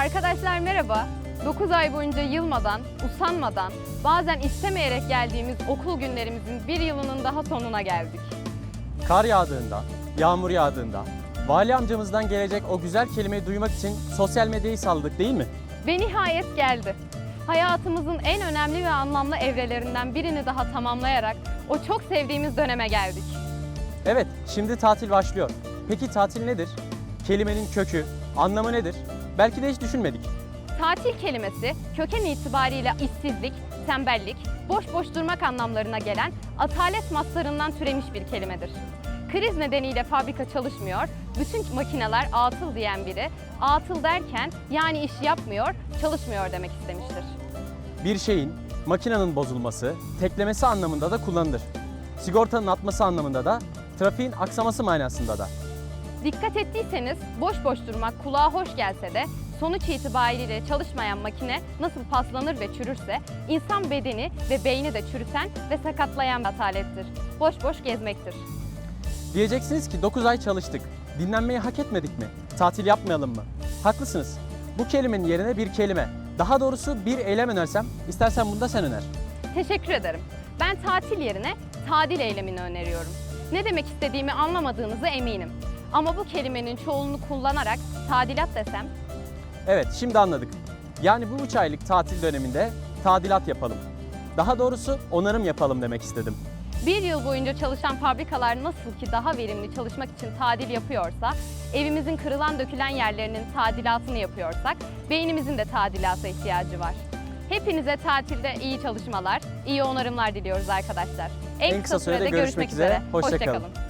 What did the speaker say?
Arkadaşlar merhaba. 9 ay boyunca yılmadan, usanmadan, bazen istemeyerek geldiğimiz okul günlerimizin bir yılının daha sonuna geldik. Kar yağdığında, yağmur yağdığında, vali amcamızdan gelecek o güzel kelimeyi duymak için sosyal medyayı salladık değil mi? Ve nihayet geldi. Hayatımızın en önemli ve anlamlı evrelerinden birini daha tamamlayarak o çok sevdiğimiz döneme geldik. Evet, şimdi tatil başlıyor. Peki tatil nedir? Kelimenin kökü, anlamı nedir? Belki de hiç düşünmedik. Tatil kelimesi köken itibariyle işsizlik, tembellik, boş boş durmak anlamlarına gelen atalet maslarından türemiş bir kelimedir. Kriz nedeniyle fabrika çalışmıyor, bütün makineler atıl diyen biri, atıl derken yani iş yapmıyor, çalışmıyor demek istemiştir. Bir şeyin, makinenin bozulması, teklemesi anlamında da kullanılır. Sigortanın atması anlamında da, trafiğin aksaması manasında da. Dikkat ettiyseniz boş boş durmak kulağa hoş gelse de sonuç itibariyle çalışmayan makine nasıl paslanır ve çürürse insan bedeni ve beyni de çürüten ve sakatlayan bir atalettir. Boş boş gezmektir. Diyeceksiniz ki 9 ay çalıştık. Dinlenmeyi hak etmedik mi? Tatil yapmayalım mı? Haklısınız. Bu kelimenin yerine bir kelime, daha doğrusu bir eylem önersem, istersen bunu da sen öner. Teşekkür ederim. Ben tatil yerine tadil eylemini öneriyorum. Ne demek istediğimi anlamadığınızı eminim. Ama bu kelimenin çoğulunu kullanarak tadilat desem Evet, şimdi anladık. Yani bu 3 aylık tatil döneminde tadilat yapalım. Daha doğrusu onarım yapalım demek istedim. Bir yıl boyunca çalışan fabrikalar nasıl ki daha verimli çalışmak için tadil yapıyorsa, evimizin kırılan dökülen yerlerinin tadilatını yapıyorsak, beynimizin de tadilata ihtiyacı var. Hepinize tatilde iyi çalışmalar, iyi onarımlar diliyoruz arkadaşlar. En kısa sürede görüşmek üzere. Hoşça kalın. kalın.